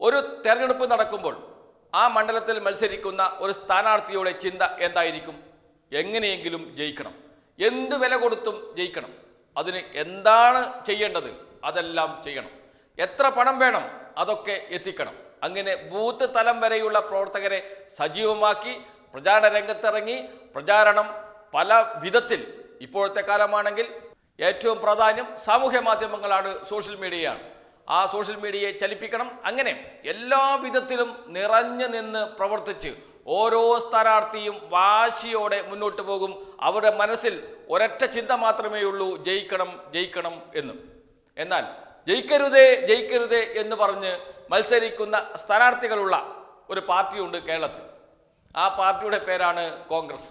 ഒരു തെരഞ്ഞെടുപ്പ് നടക്കുമ്പോൾ ആ മണ്ഡലത്തിൽ മത്സരിക്കുന്ന ഒരു സ്ഥാനാർത്ഥിയുടെ ചിന്ത എന്തായിരിക്കും? എങ്ങനെയെങ്കിലും ജയിക്കണം. എന്ത് വില കൊടുത്തും ജയിക്കണം. അതിന് എന്താണ് ചെയ്യേണ്ടത്? അതെല്ലാം ചെയ്യണം. എത്ര പണം വേണം? അതൊക്കെ എത്തിക്കണം. അങ്ങനെ ബൂത്ത് തലം വരെയുള്ള പ്രവർത്തകരെ സജീവമാക്കി പ്രചാരണ രംഗത്തിറങ്ങി പ്രചാരണം പല വിധത്തിൽ ഇപ്പോഴത്തെ കാലമാണെങ്കിൽ ഏറ്റവും പ്രാധാന്യം സാമൂഹ്യ മാധ്യമങ്ങളാണ് സോഷ്യൽ മീഡിയയാണ്. ആ സോഷ്യൽ മീഡിയയെ ചലിപ്പിക്കണം. അങ്ങനെ എല്ലാ വിധത്തിലും നിറഞ്ഞു നിന്ന് പ്രവർത്തിച്ച് ഓരോ സ്ഥാനാർത്ഥിയും വാശിയോടെ മുന്നോട്ട് പോകും. അവരുടെ മനസ്സിൽ ഒരൊറ്റ ചിന്ത മാത്രമേ ഉള്ളൂ ജയിക്കണം ജയിക്കണം എന്ന്. എന്നാൽ ജയിക്കരുതേ ജയിക്കരുതേ എന്ന് പറഞ്ഞ് മത്സരിക്കുന്ന സ്ഥാനാർത്ഥികളുള്ള ഒരു പാർട്ടിയുണ്ട് കേരളത്തിൽ. ആ പാർട്ടിയുടെ പേരാണ് കോൺഗ്രസ്.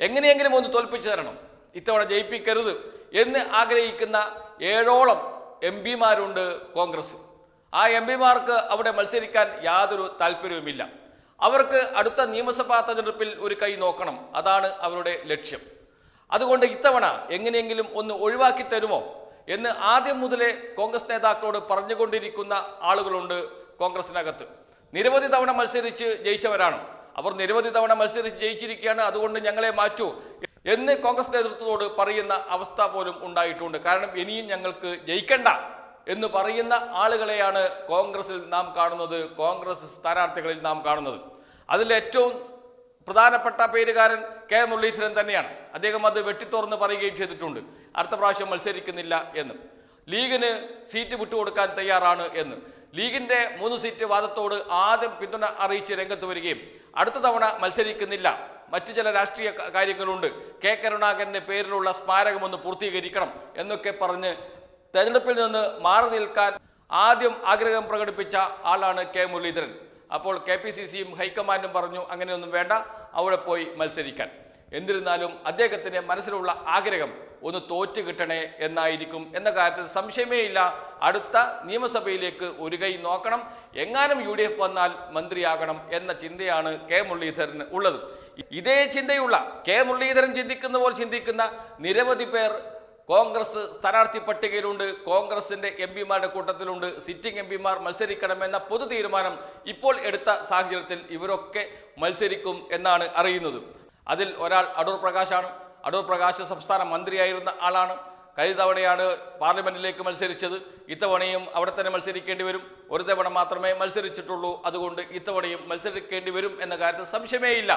എങ്ങനെയെങ്കിലും ഒന്ന് തോൽപ്പിച്ചു തരണം. ഇത്തവണ ജയിപ്പിക്കരുത് എന്ന് ആഗ്രഹിക്കുന്ന ഏഴോളം എം പിമാരുണ്ട് കോൺഗ്രസ്. ആ എം പിമാർക്ക് അവിടെ മത്സരിക്കാൻ യാതൊരു താല്പര്യവുമില്ല. അവർക്ക് അടുത്ത നിയമസഭാ തെരഞ്ഞെടുപ്പിൽ ഒരു കൈ നോക്കണം. അതാണ് അവരുടെ ലക്ഷ്യം. അതുകൊണ്ട് ഇത്തവണ എങ്ങനെയെങ്കിലും ഒന്ന് ഒഴിവാക്കി തരുമോ എന്ന് ആദ്യം മുതലേ കോൺഗ്രസ് നേതാക്കളോട് പറഞ്ഞുകൊണ്ടിരിക്കുന്ന ആളുകളുണ്ട് കോൺഗ്രസിനകത്ത്. നിരവധി തവണ മത്സരിച്ച് ജയിച്ചവരാണ്. അവർ നിരവധി തവണ മത്സരിച്ച് ജയിച്ചിരിക്കുകയാണ്. അതുകൊണ്ട് ഞങ്ങളെ മാറ്റൂ. എന്ന് കോൺഗ്രസ് നേതൃത്വത്തോട് പറയുന്ന അവസ്ഥ പോലും ഉണ്ടായിട്ടുണ്ട്. കാരണം ഇനിയും ഞങ്ങൾക്ക് ജയിക്കണ്ട എന്ന് പറയുന്ന ആളുകളെയാണ് കോൺഗ്രസിൽ നാം കാണുന്നത് കോൺഗ്രസ് സ്ഥാനാർത്ഥികളിൽ നാം കാണുന്നത്. അതിൽ ഏറ്റവും പ്രധാനപ്പെട്ട പേരുകാരൻ കെ മുരളീധരൻ തന്നെയാണ്. അദ്ദേഹം അത് വെട്ടിത്തുറന്ന് പറയുകയും ചെയ്തിട്ടുണ്ട്. അടുത്ത പ്രാവശ്യം മത്സരിക്കുന്നില്ല എന്ന്. ലീഗിന് സീറ്റ് വിട്ടുകൊടുക്കാൻ തയ്യാറാണ് എന്ന്. ലീഗിന്റെ മൂന്ന് സീറ്റ് വാദത്തോട് ആദ്യം പിന്തുണ അറിയിച്ച് രംഗത്ത് വരികയും അടുത്ത തവണ മത്സരിക്കുന്നില്ല. മറ്റു ചില രാഷ്ട്രീയ കാര്യങ്ങളുണ്ട്. കെ കരുണാകരന്റെ പേരിലുള്ള സ്മാരകം ഒന്ന് പൂർത്തീകരിക്കണം എന്നൊക്കെ പറഞ്ഞ് തെരഞ്ഞെടുപ്പിൽ നിന്ന് മാറി നിൽക്കാൻ ആദ്യം ആഗ്രഹം പ്രകടിപ്പിച്ച ആളാണ് കെ മുരളീധരൻ. അപ്പോൾ കെ പി സി സിയും ഹൈക്കമാൻഡും പറഞ്ഞു അങ്ങനെയൊന്നും വേണ്ട അവിടെ പോയി മത്സരിക്കാൻ. എന്നിരുന്നാലും അദ്ദേഹത്തിന്റെ മനസ്സിലുള്ള ആഗ്രഹം ഒന്ന് തോറ്റ് കിട്ടണേ എന്നായിരിക്കും എന്ന കാര്യത്തിൽ സംശയമേ ഇല്ല. അടുത്ത നിയമസഭയിലേക്ക് ഒരു കൈ നോക്കണം. എങ്ങാനും യു ഡി എഫ് വന്നാൽ മന്ത്രിയാകണം എന്ന ചിന്തയാണ് കെ മുരളീധരന് ഉള്ളത്. ഇതേ ചിന്തയുള്ള കെ മുരളീധരൻ ചിന്തിക്കുന്ന പോലെ ചിന്തിക്കുന്ന നിരവധി പേർ കോൺഗ്രസ് സ്ഥാനാർത്ഥി പട്ടികയിലുണ്ട്. കോൺഗ്രസിന്റെ എം പിമാരുടെ കൂട്ടത്തിലുണ്ട്. സിറ്റിംഗ് എം പിമാർ മത്സരിക്കണമെന്ന പൊതു തീരുമാനം ഇപ്പോൾ എടുത്ത സാഹചര്യത്തിൽ ഇവരൊക്കെ മത്സരിക്കും എന്നാണ് അറിയുന്നത്. അതിൽ ഒരാൾ അടൂർ പ്രകാശാണ്. അടൂർ പ്രകാശ് സംസ്ഥാന മന്ത്രിയായിരുന്ന ആളാണ്. കഴിഞ്ഞ തവണയാണ് പാർലമെന്റിലേക്ക് മത്സരിച്ചത്. ഇത്തവണയും അവിടെ തന്നെ മത്സരിക്കേണ്ടി വരും. ഒരു തവണ മാത്രമേ മത്സരിച്ചിട്ടുള്ളൂ. അതുകൊണ്ട് ഇത്തവണയും മത്സരിക്കേണ്ടി വരും എന്ന കാര്യത്തിൽ സംശയമേ ഇല്ല.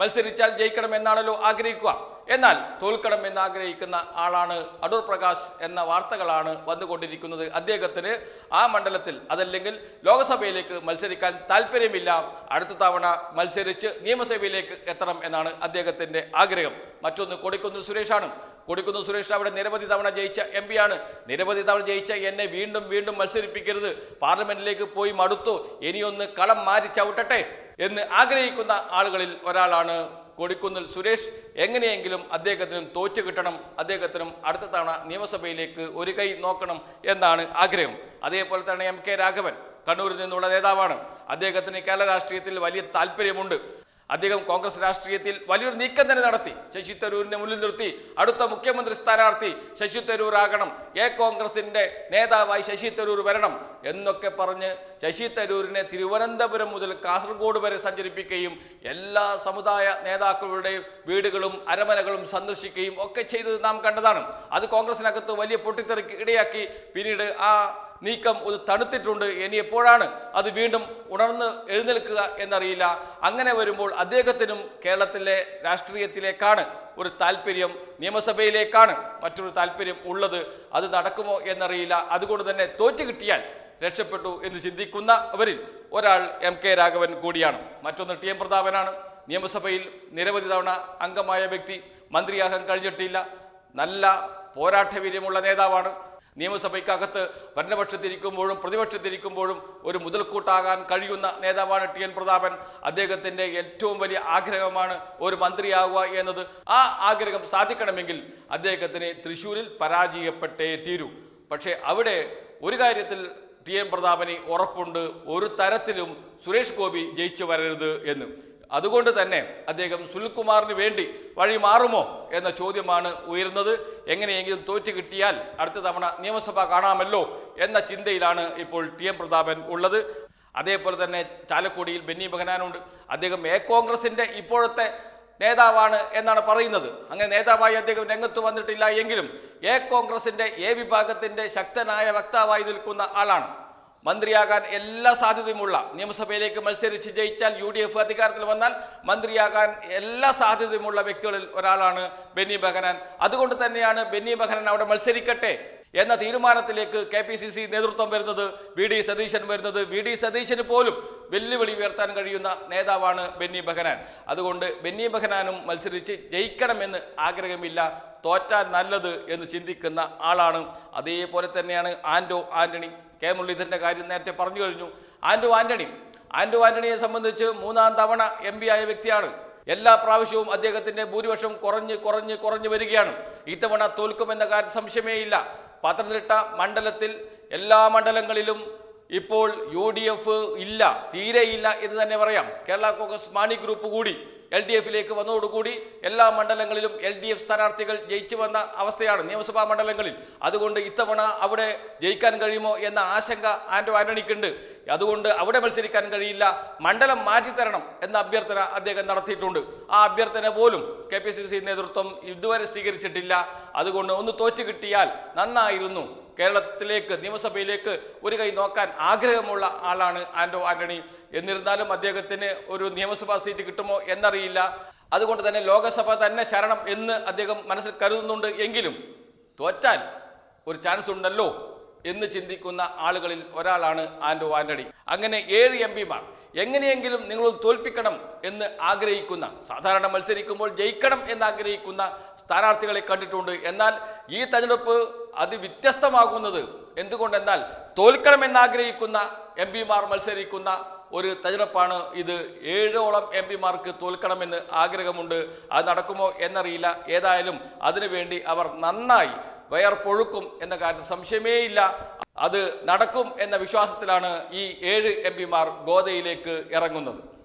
മത്സരിച്ചാൽ ജയിക്കണം എന്നാണല്ലോ ആഗ്രഹിക്കുക. എന്നാൽ തോൽക്കണം എന്ന് ആഗ്രഹിക്കുന്ന ആളാണ് അടൂർ പ്രകാശ് എന്ന വാർത്തകളാണ് വന്നുകൊണ്ടിരിക്കുന്നത്. അദ്ദേഹത്തിന് ആ മണ്ഡലത്തിൽ അതല്ലെങ്കിൽ ലോക്സഭയിലേക്ക് മത്സരിക്കാൻ താല്പര്യമില്ല അടുത്ത തവണ മത്സരിച്ച് നിയമസഭയിലേക്ക് എത്തണം എന്നാണ് അദ്ദേഹത്തിന്റെ ആഗ്രഹം. മറ്റൊന്ന് കൊടിക്കുന്നിൽ സുരേഷാണ്. കൊടുക്കുന്നു സുരേഷ് അവിടെ നിരവധി തവണ ജയിച്ച എം ആണ് നിരവധി തവണ ജയിച്ച എന്നെ വീണ്ടും വീണ്ടും മത്സരിപ്പിക്കരുത്. പാർലമെന്റിലേക്ക് പോയി മടുത്തു. ഇനിയൊന്ന് കളം മാറ്റി ചവിട്ടട്ടെ. എന്ന് ആഗ്രഹിക്കുന്ന ആളുകളിൽ ഒരാളാണ് കൊടിക്കുന്നിൽ സുരേഷ്. എങ്ങനെയെങ്കിലും അദ്ദേഹത്തിനും തോറ്റു കിട്ടണം. അദ്ദേഹത്തിനും അടുത്ത തവണ നിയമസഭയിലേക്ക് ഒരു കൈ നോക്കണം എന്നാണ് ആഗ്രഹം. അതേപോലെ തന്നെ എം കെ രാഘവൻ കണ്ണൂരിൽ നിന്നുള്ള നേതാവാണ്. അദ്ദേഹത്തിന് കേരള രാഷ്ട്രീയത്തിൽ വലിയ താല്പര്യമുണ്ട്. അദ്ദേഹം കോൺഗ്രസ് രാഷ്ട്രീയത്തിൽ വലിയൊരു നീക്കം തന്നെ നടത്തി. ശശി തരൂരിനെ മുന്നിൽ നിർത്തി. അടുത്ത മുഖ്യമന്ത്രി സ്ഥാനാർത്ഥി ശശി തരൂർ ആകണം എ കോൺഗ്രസിന്റെ നേതാവായി ശശി തരൂർ വരണം എന്നൊക്കെ പറഞ്ഞ് ശശി തരൂരിനെ തിരുവനന്തപുരം മുതൽ കാസർഗോഡ് വരെ സഞ്ചരിപ്പിക്കുകയും എല്ലാ സമുദായ നേതാക്കളുടെയും വീടുകളും അരമനകളും സന്ദർശിക്കുകയും ഒക്കെ ചെയ്തത് നാം കണ്ടതാണ്. അത് കോൺഗ്രസിനകത്ത് വലിയ പൊട്ടിത്തെറിക്ക് ഇടയാക്കി. പിന്നീട് ആ നീക്കം ഒന്ന് തണുത്തിട്ടുണ്ട് ഇനി എപ്പോഴാണ് അത് വീണ്ടും ഉണർന്ന് എഴുന്നേൽക്കുക എന്നറിയില്ല. അങ്ങനെ വരുമ്പോൾ അദ്ദേഹത്തിനും കേരളത്തിലെ രാഷ്ട്രീയത്തിലേക്കാണ് ഒരു താല്പര്യം നിയമസഭയിലേക്കാണ് മറ്റൊരു താല്പര്യം ഉള്ളത്. അത് നടക്കുമോ എന്നറിയില്ല. അതുകൊണ്ട് തന്നെ തോറ്റു കിട്ടിയാൽ രക്ഷപ്പെട്ടു എന്ന് ചിന്തിക്കുന്നവരിൽ ഒരാൾ എം കെ രാഘവൻ കൂടിയാണ്. മറ്റൊന്ന് ടി എം പ്രതാപനാണ്. നിയമസഭയിൽ നിരവധി തവണ അംഗമായ വ്യക്തി മന്ത്രിയാകാൻ കഴിഞ്ഞിട്ടില്ല. നല്ല പോരാട്ടവീര്യമുള്ള നേതാവാണ്. നിയമസഭയ്ക്കകത്ത് ഭരണപക്ഷത്തിരിക്കുമ്പോഴും പ്രതിപക്ഷത്തിരിക്കുമ്പോഴും ഒരു മുതൽക്കൂട്ടാകാൻ കഴിയുന്ന നേതാവാണ് ടി എൻ പ്രതാപൻ. അദ്ദേഹത്തിന്റെ ഏറ്റവും വലിയ ആഗ്രഹമാണ് ഒരു മന്ത്രിയാവുക എന്നത്. ആ ആഗ്രഹം സാധിക്കണമെങ്കിൽ അദ്ദേഹത്തിന് തൃശ്ശൂരിൽ പരാജയപ്പെട്ടേ തീരൂ. പക്ഷേ അവിടെ ഒരു കാര്യത്തിൽ ടി എൻ പ്രതാപന് ഉറപ്പുണ്ട്. ഒരു തരത്തിലും സുരേഷ് ഗോപി ജയിച്ചു വരരുത് എന്ന്. അതുകൊണ്ട് തന്നെ അദ്ദേഹം സുനിൽകുമാറിന് വേണ്ടി വഴി മാറുമോ എന്ന ചോദ്യമാണ് ഉയരുന്നത്. എങ്ങനെയെങ്കിലും തോറ്റു കിട്ടിയാൽ അടുത്ത തവണ നിയമസഭ കാണാമല്ലോ എന്ന ചിന്തയിലാണ് ഇപ്പോൾ ടി എം പ്രതാപൻ ഉള്ളത്. അതേപോലെ തന്നെ ചാലക്കുടിയിൽ ബെന്നി ബഹനാനുണ്ട്. അദ്ദേഹം എ കോൺഗ്രസിന്റെ ഇപ്പോഴത്തെ നേതാവാണ് എന്നാണ് പറയുന്നത്. അങ്ങനെ നേതാവായി അദ്ദേഹം രംഗത്ത് വന്നിട്ടില്ല എങ്കിലും എ കോൺഗ്രസിന്റെ എ വിഭാഗത്തിന്റെ ശക്തനായ വക്താവായി നിൽക്കുന്ന ആളാണ്. മന്ത്രിയാകാൻ എല്ലാ സാധ്യതയുമുള്ള നിയമസഭയിലേക്ക് മത്സരിച്ച് ജയിച്ചാൽ യു ഡി എഫ് അധികാരത്തിൽ വന്നാൽ മന്ത്രിയാകാൻ എല്ലാ സാധ്യതയുമുള്ള വ്യക്തികളിൽ ഒരാളാണ് ബെന്നി ബഹനാൻ. അതുകൊണ്ട് തന്നെയാണ് ബെന്നി ബഹനാൻ അവിടെ മത്സരിക്കട്ടെ എന്ന തീരുമാനത്തിലേക്ക് കെ പി സി സി നേതൃത്വം വരുന്നത് വി ഡി സതീശൻ വരുന്നത്. വി ഡി സതീശന് പോലും വെല്ലുവിളി ഉയർത്താൻ കഴിയുന്ന നേതാവാണ് ബെന്നി ബഹനാൻ. അതുകൊണ്ട് ബെന്നി ബഹനാനും മത്സരിച്ച് ജയിക്കണമെന്ന് ആഗ്രഹമില്ല. തോറ്റാൽ നല്ലത് എന്ന് ചിന്തിക്കുന്ന ആളാണ്. അതേപോലെ തന്നെയാണ് ആൻഡോ ആന്റണി. കെ മുരളീധരന്റെ കാര്യം നേരത്തെ പറഞ്ഞു കഴിഞ്ഞു. ആൻഡു ആന്റണി. ആൻഡു ആന്റണിയെ സംബന്ധിച്ച് മൂന്നാം തവണ എം ആയ വ്യക്തിയാണ്. എല്ലാ പ്രാവശ്യവും അദ്ദേഹത്തിന്റെ ഭൂരിപക്ഷം കുറഞ്ഞ് കുറഞ്ഞ് കുറഞ്ഞു വരികയാണ്. ഇത്തവണ തോൽക്കുമെന്ന കാര്യം സംശയമേ ഇല്ല. പത്തനംതിട്ട മണ്ഡലത്തിൽ എല്ലാ മണ്ഡലങ്ങളിലും ഇപ്പോൾ യു ഡി എഫ് ഇല്ല തീരെയില്ല എന്ന് തന്നെ പറയാം. കേരള കോൺഗ്രസ് മാണി ഗ്രൂപ്പ് കൂടി. എൽ ഡി എഫിലേക്ക് വന്നതോടുകൂടി എല്ലാ മണ്ഡലങ്ങളിലും എൽ ഡി എഫ് സ്ഥാനാർത്ഥികൾ ജയിച്ചു വന്ന അവസ്ഥയാണ് നിയമസഭാ മണ്ഡലങ്ങളിൽ. അതുകൊണ്ട് ഇത്തവണ അവിടെ ജയിക്കാൻ കഴിയുമോ എന്ന ആശങ്ക ആന്റോ ആന്റണിക്കുണ്ട്. അതുകൊണ്ട് അവിടെ മത്സരിക്കാൻ കഴിയില്ല മണ്ഡലം മാറ്റിത്തരണം എന്ന അഭ്യർത്ഥന അദ്ദേഹം നടത്തിയിട്ടുണ്ട്. ആ അഭ്യർത്ഥന പോലും കെ പി സി സി നേതൃത്വം ഇതുവരെ സ്വീകരിച്ചിട്ടില്ല. അതുകൊണ്ട് ഒന്ന് തോറ്റു കിട്ടിയാൽ നന്നായിരുന്നു. കേരളത്തിലേക്ക് നിയമസഭയിലേക്ക് ഒരു കൈ നോക്കാൻ ആഗ്രഹമുള്ള ആളാണ് ആന്റോ ആന്റണി. എന്നിരുന്നാലും അദ്ദേഹത്തിന് ഒരു നിയമസഭാ സീറ്റ് കിട്ടുമോ എന്നറിയില്ല. അതുകൊണ്ട് തന്നെ ലോകസഭ തന്നെ ശരണം എന്ന് അദ്ദേഹം മനസ്സിൽ കരുതുന്നുണ്ട് എങ്കിലും തോറ്റാൽ ഒരു ചാൻസ് ഉണ്ടല്ലോ എന്ന് ചിന്തിക്കുന്ന ആളുകളിൽ ഒരാളാണ് ആന്റോ ആന്റണി. അങ്ങനെ ഏഴ് എം പിമാർ എങ്ങനെയെങ്കിലും നിങ്ങൾ തോൽപ്പിക്കണം എന്ന് ആഗ്രഹിക്കുന്ന സാധാരണ മത്സരിക്കുമ്പോൾ ജയിക്കണം എന്ന് ആഗ്രഹിക്കുന്ന സ്ഥാനാർത്ഥികളെ കണ്ടിട്ടുണ്ട്. എന്നാൽ ഈ തെരഞ്ഞെടുപ്പ് അത് വ്യത്യസ്തമാകുന്നത് എന്തുകൊണ്ടെന്നാൽ തോൽക്കണമെന്നാഗ്രഹിക്കുന്ന എം പിമാർ മത്സരിക്കുന്ന ഒരു തെരഞ്ഞെടുപ്പാണ് ഇത്. ഏഴോളം എം പിമാർക്ക് തോൽക്കണമെന്ന് ആഗ്രഹമുണ്ട്. അത് നടക്കുമോ എന്നറിയില്ല. ഏതായാലും അതിനുവേണ്ടി അവർ നന്നായി വയർപ്പൊഴുക്കും എന്ന കാര്യത്തിൽ സംശയമേയില്ല. അത് നടക്കും എന്ന വിശ്വാസത്തിലാണ് ഈ ഏഴ് എം പിമാർ ഗോതയിലേക്ക് ഇറങ്ങുന്നത്.